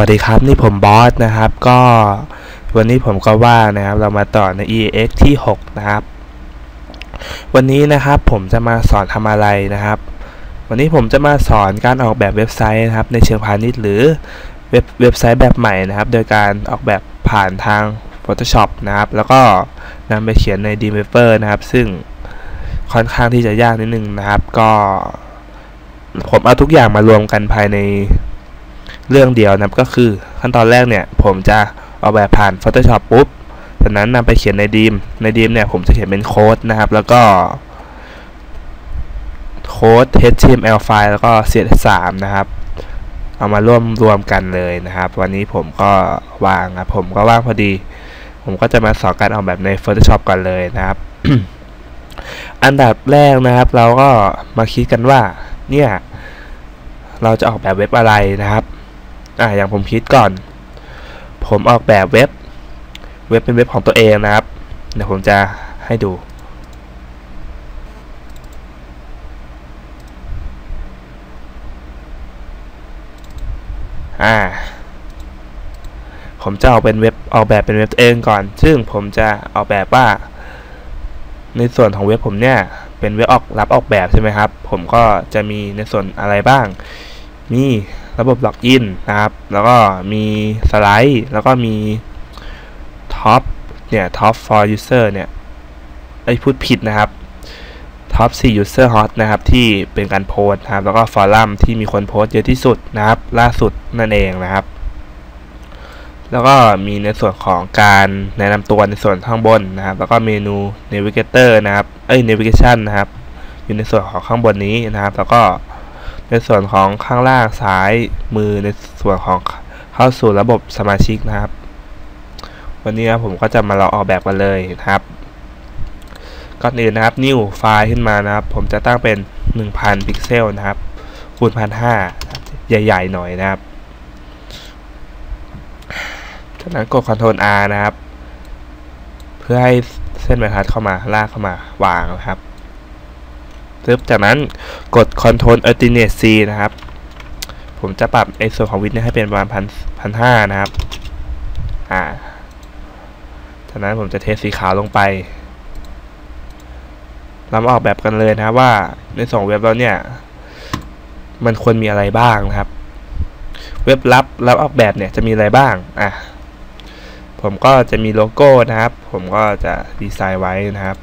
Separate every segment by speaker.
Speaker 1: วัสดีครับ นี่ผมบอสนะครับ ก็วันนี้ผมก็ว่างนะครับ เรามาต่อใน EX ที่ 6 นะครับ วันนี้นะครับผมจะมาสอนทำอะไรนะครับ วันนี้ผมจะมาสอนการออกแบบเว็บไซต์นะครับ ในเชิงพาณิชย์หรือเว็บเว็บไซต์แบบใหม่นะครับ โดยการออกแบบผ่านทาง Photoshop นะครับ แล้วก็นำไปเขียนใน Dreamweaver นะครับ ซึ่งค่อนข้างที่จะยากนิดนึงนะครับ ก็ผมเอาทุกอย่างมารวมกันภายใน เรื่องเดียวนะก็คือขั้นตอนแรกเนี่ย ผมจะออกแบบผ่าน Photoshop ปุ๊บจากนั้นนำไปเขียนในดีมในดีมเนี่ยผมจะเขียนเป็นโค้ดนะครับ แล้วก็โค้ด HTML ไฟล์แล้วก็ CSS3 นะครับ เอามาร่วมรวมกันเลยนะครับ วันนี้ผมก็ว่างครับผมก็ว่างพอดี ผมก็จะมาสอนการออกแบบใน Photoshop กันเลยนะครับ อันดับแรกนะครับ เราก็มาคิดกันว่าเนี่ย เราจะออกแบบเว็บอะไรนะครับ อ่าอย่างผมคิดก่อน ผมออกแบบเว็บ เว็บเป็นเว็บของตัวเองนะครับ เดี๋ยวผมจะให้ดู อ่า ผมจะออกเป็นเว็บออกแบบเป็นเว็บตัวเองก่อน ซึ่งผมจะออกแบบว่า ในส่วนของเว็บผมเนี่ย เป็นเว็บออกรับออกแบบใช่ไหมครับ ผมก็จะมีในส่วนอะไรบ้าง มี ระบบล็อกอินนะครับ แล้วก็มีสไลด์แล้วก็มีท็อปเนี่ยท็อป for user เนี่ยไอ้พูดผิดนะครับท็อป4 user hot นะครับ ที่เป็นการโพสนะครับ แล้วก็ฟอรัมที่มีคนโพสเยอะที่สุดนะครับ ล่าสุดนั่นเองนะครับ แล้วก็มีในส่วนของการแนะนำตัวในส่วนข้างบนนะครับ แล้วก็เมนู navigator นะครับ เอ้ย navigation นะครับ อยู่ในส่วนของข้างบนนี้นะครับ แล้วก็ ในส่วนของข้างล่างซ้ายมือในส่วนของเข้าสู่ระบบสมาชิกนะครับ วันนี้ผมก็จะมาลองออกแบบกันเลยนะครับก่อนอื่นนะครับ new ไฟล์ขึ้นมานะครับ ผมจะตั้งเป็น 1000 พิกเซลนะครับ คูณ1,500ใหญ่ ๆ หน่อยนะครับจากนั้นกด Ctrl R นะครับ เพื่อให้เส้นบรรทัดเข้ามาลากเข้ามาวางนะครับ ปึ๊บจากนั้นกด Ctrl Alternate C นะครับ ผมจะปรับในส่วนของวิดให้เป็นประมาณพันพันห้านะครับ อ่า จากนั้นผมจะเทสีขาวลงไป เรามาออกแบบกันเลยนะว่าในสองเว็บเราเนี่ย มันควรมีอะไรบ้างนะครับ เว็บรับรับออกแบบเนี่ยจะมีอะไรบ้าง อะ ผมก็จะมีโลโก้นะครับ ผมก็จะดีไซน์ไว้นะครับ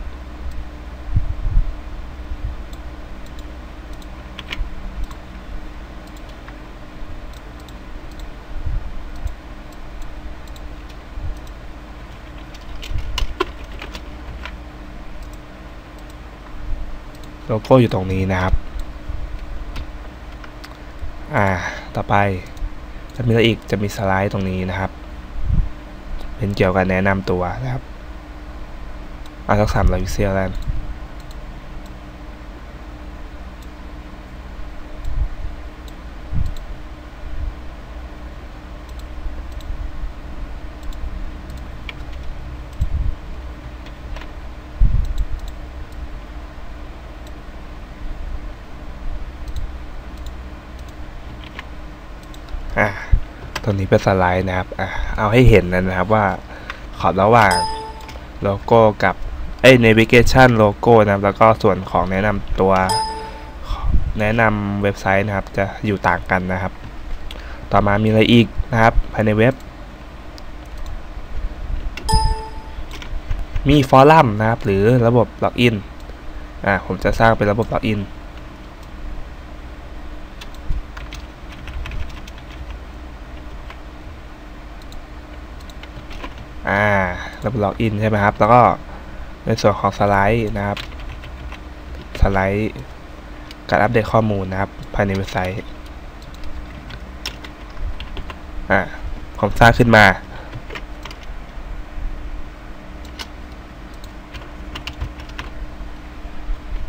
Speaker 1: โลโก้อยู่ตรงนี้นะครับ อ่า ต่อไปจะมีอะไรอีก จะมีสไลด์ตรงนี้นะครับ เป็นเกี่ยวกับแนะนำตัวนะครับเอาสักสามร้อยพิกเซลแล้ว อะตรงนี้เป็นสไลด์นะครับอะเอาให้เห็นนะครับว่าขอบระหว่างโลโก้กับเอ้ย navigation โลโก้นะครับแล้วก็ส่วนของแนะนำตัวแนะนำเว็บไซต์นะครับ จะอยู่ต่างกันนะครับ ต่อมามีอะไรอีกนะครับ ภายในเว็บ มีฟอรัมนะครับ หรือระบบล็อกอินอ่าผมจะสร้างเป็นระบบล็อกอิน อ่าระบบล็อกอินใช่ไหมครับ แล้วก็ในส่วนของสไลด์นะครับ สไลด์การอัปเดตข้อมูลนะครับ ภายในเว็บไซต์ อ่าผมสร้างขึ้นมา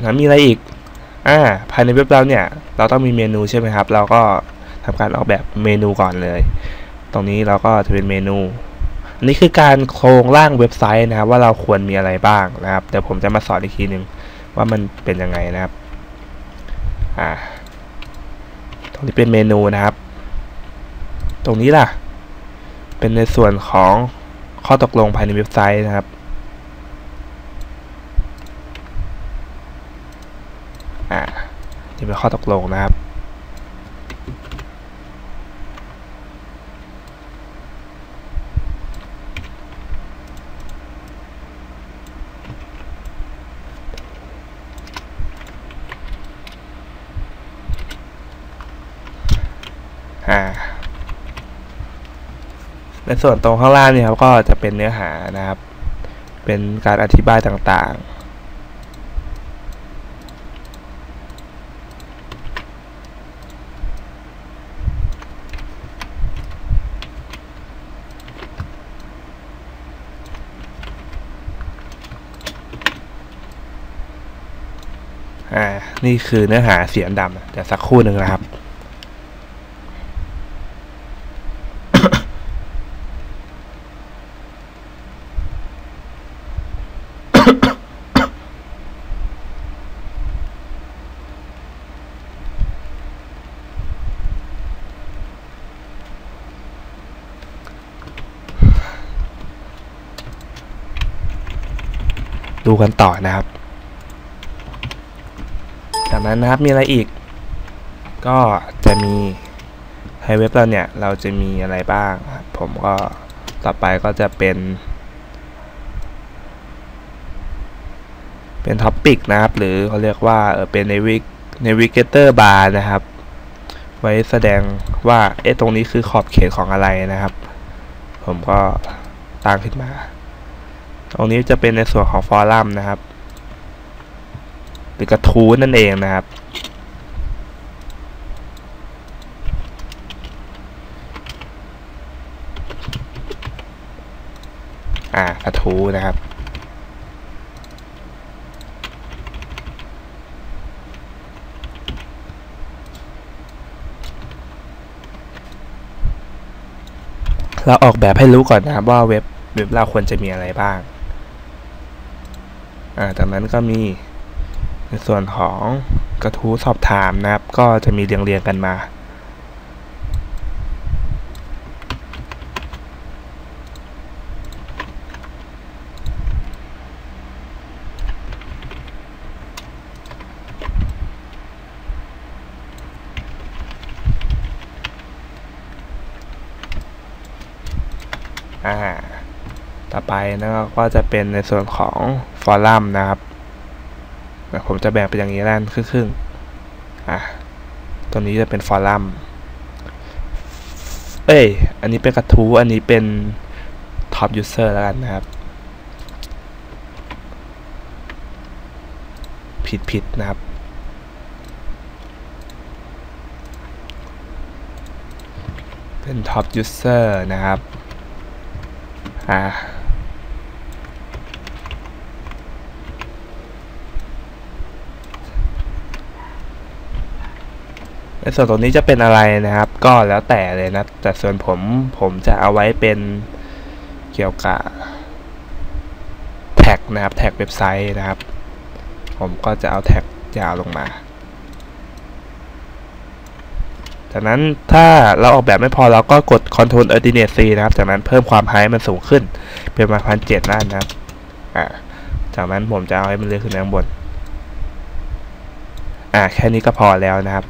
Speaker 1: แล้วมีอะไรอีก อ่า ภายในเว็บเราเนี่ย เราต้องมีเมนูใช่ไหมครับ เราก็ทำการออกแบบเมนูก่อนเลย ตรงนี้เราก็จะเป็นเมนู นนี้คือการโครงร่างเว็บไซต์นะครับ ว่าเราควรมีอะไรบ้างนะครับเดี๋ยวผมจะมาสอนอีกทีหนึ่งว่ามันเป็นยังไงนะครับอ่าตรงนี้เป็นเมนูนะครับ ตรงนี้ล่ะ เป็นในส่วนของข้อตกลงภายในเว็บไซต์นะครับอ่านี่เป็นข้อตกลงนะครับ อ่า ในส่วนตรงข้างล่างนี่ครับก็จะเป็นเนื้อหานะครับ เป็นการอธิบายต่างๆอ่า นี่คือเนื้อหาเสียงดำเดี๋ยวสักครู่หนึ่งนะครับ ดูกันต่อนะครับ จากนั้นนะครับมีอะไรอีก ก็จะมีในเว็บเราเนี่ย เราจะมีอะไรบ้าง ผมก็ต่อไปก็จะเป็น เป็นท็อปิกนะครับ หรือเขาเรียกว่าเออเป็น navigator bar นะครับ ไว้แสดงว่าเอ๊ะตรงนี้คือขอบเขตของอะไรนะครับ ผมก็ตั้งขึ้นมา ตรงนี้จะเป็นในส่วนของฟอรัมนะครับ หรือกระทู้นั่นเองนะครับ อ่ากระทู้นะครับเราออกแบบให้รู้ก่อนนะครับว่าเว็บเว็บเราควรจะมีอะไรบ้าง อ่าจากนั้นก็มีในส่วนของกระทู้สอบถามนะครับ ก็จะมีเรียงเรียงกันมาอ่า ต่อ ไปนะครับก็จะเป็นในส่วนของฟอรัมนะครับ ผมจะแบ่งเป็นอย่างนี้แล้วครึ่งครึ่งๆอะตัวนี้จะเป็นฟอรัมเอ้ย อันนี้เป็นกระทู้อันนี้เป็นท็อปยูเซอร์แล้วกันนะครับ ผิดผิดนะครับ เป็นท็อปยูเซอร์นะครับ อ่า ในส่วนตรงนี้จะเป็นอะไรนะครับ ก็แล้วแต่เลยนะ แต่ส่วนผมผมจะเอาไว้เป็นเกี่ยวกับแท็กนะครับแท็กเว็บไซต์นะครับ ผมก็จะเอาแท็กยาวลงมาจากนั้นถ้าเราออกแบบไม่พอเราก็กด Control Alternate C นะครับ จากนั้นเพิ่มความไฮมันสูงขึ้น เป็นประมาณพันเจ็ดนั่นนะครับอ่าจากนั้นผมจะเอาให้มันเลื่อนขึ้นไปข้างบน อ่าแค่นี้ก็พอแล้วนะครับ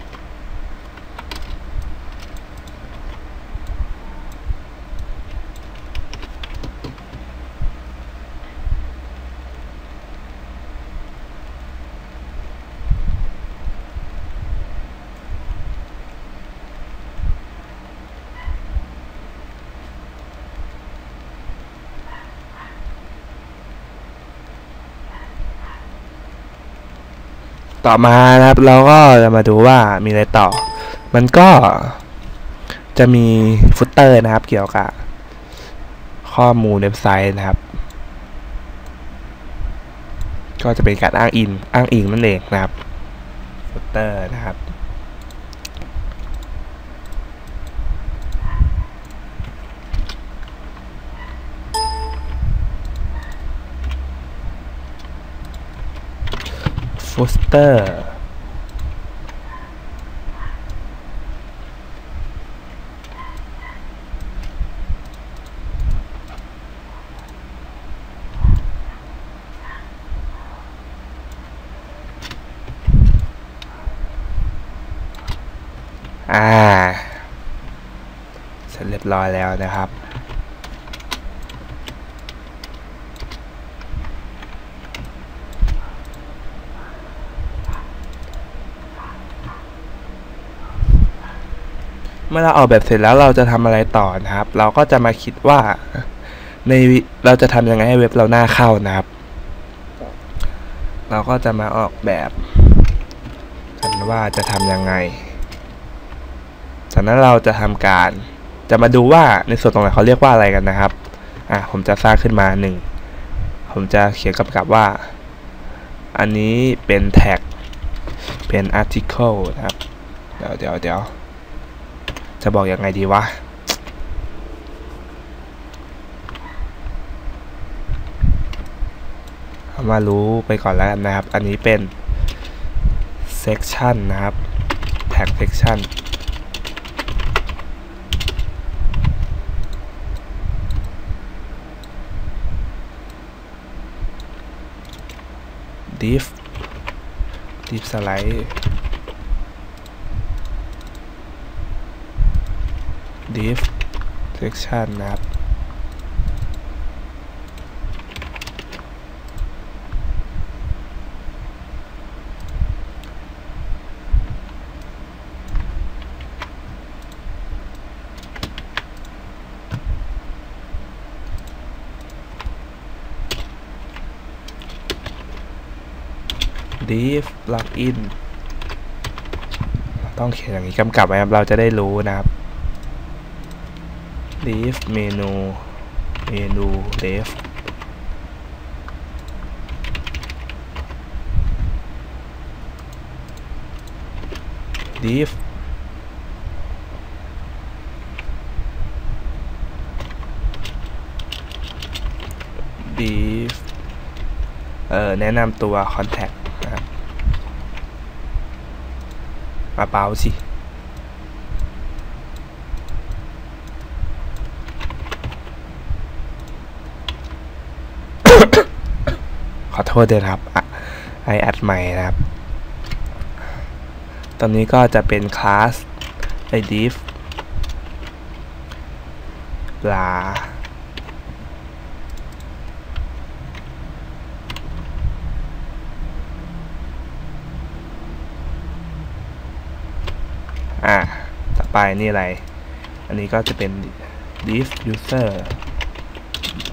Speaker 1: ต่อมานะครับ เราก็จะมาดูว่ามีอะไรต่อ มันก็จะมีฟุตเตอร์นะครับ เกี่ยวกับ ข้อมูลเว็บไซต์นะครับ ก็จะเป็นการอ้างอิงอ้างอิงนั่นเองนะครับฟุตเตอร์นะครับ โฟสเตอร์อ่า เสร็จเรียบร้อยแล้วนะครับ เมื่อเราออกแบบเสร็จแล้วเราจะทำอะไรต่อนะครับ เราก็จะมาคิดว่าในเราจะทำยังไงให้เว็บเราหน้าเข้านะครับ เราก็จะมาออกแบบกันว่าจะทำยังไง จากนั้นเราจะทำการ จะมาดูว่าในส่วนตรงไหนเขาเรียกว่าอะไรกันนะครับ อะผมจะสร้างขึ้นมาหนึ่งผมจะเขียนกับกับว่า อันนี้เป็นแท็ก เป็น article นะครับ เดี๋ยวเดี๋ยวเดี๋ยว จะบอกยังไงดีวะามารู้ไปก่อนแล้วกันนะครับ อันนี้เป็น section นะครับ tag section div div slide div section นะครับ div plugin ต้องเขียนอย่างนี้กำกับไว้ครับ เราจะได้รู้นะครับ div เมนูเมนู dev div div เอ่อ แนะนำตัว contact นะครับมาเปล่าสิ ขอโทษด้วยครับไอแอดใหม่นะครับ ตอนนี้ก็จะเป็นคลาสไอ div ลาอ่าต่อไปนี่อะไร อันนี้ก็จะเป็น div user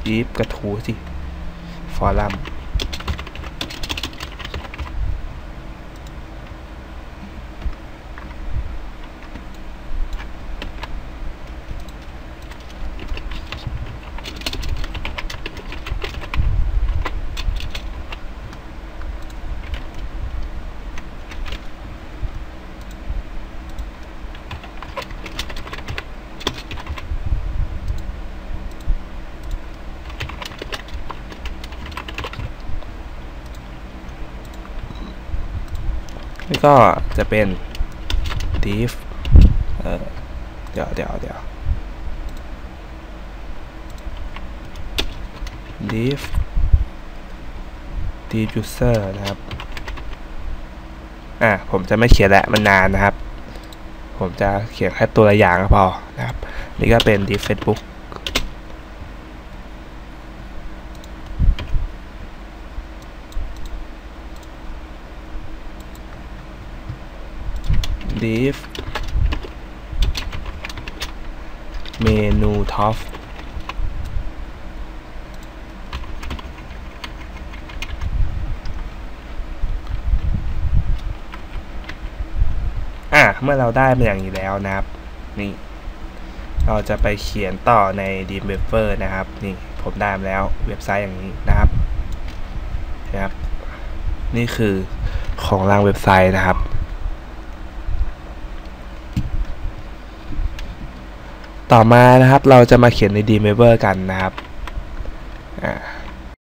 Speaker 1: div กระทูสิ ฟอ ก็จะเป็น div เเดี๋ยวเดี๋ยวเดี๋ยว div div user นะครับ อะผมจะไม่เขียนแหละมันนานนะครับ ผมจะเขียนแค่ตัวอย่างก็พอนะครับ นี่ก็เป็น div facebook div เมนูท็อปอะ เมื่อเราได้มาอย่างนี้แล้วนะครับ นี่ เราจะไปเขียนต่อใน d m w e b e r นะครับ นี่ ผมได้มาแล้วเว็บไซต์อย่างนี้นะครับนะครับ นี่คือของรางเว็บไซต์นะครับ ต่อมานะครับเราจะมาเขียนใน d m e v e r กันนะครับอ่า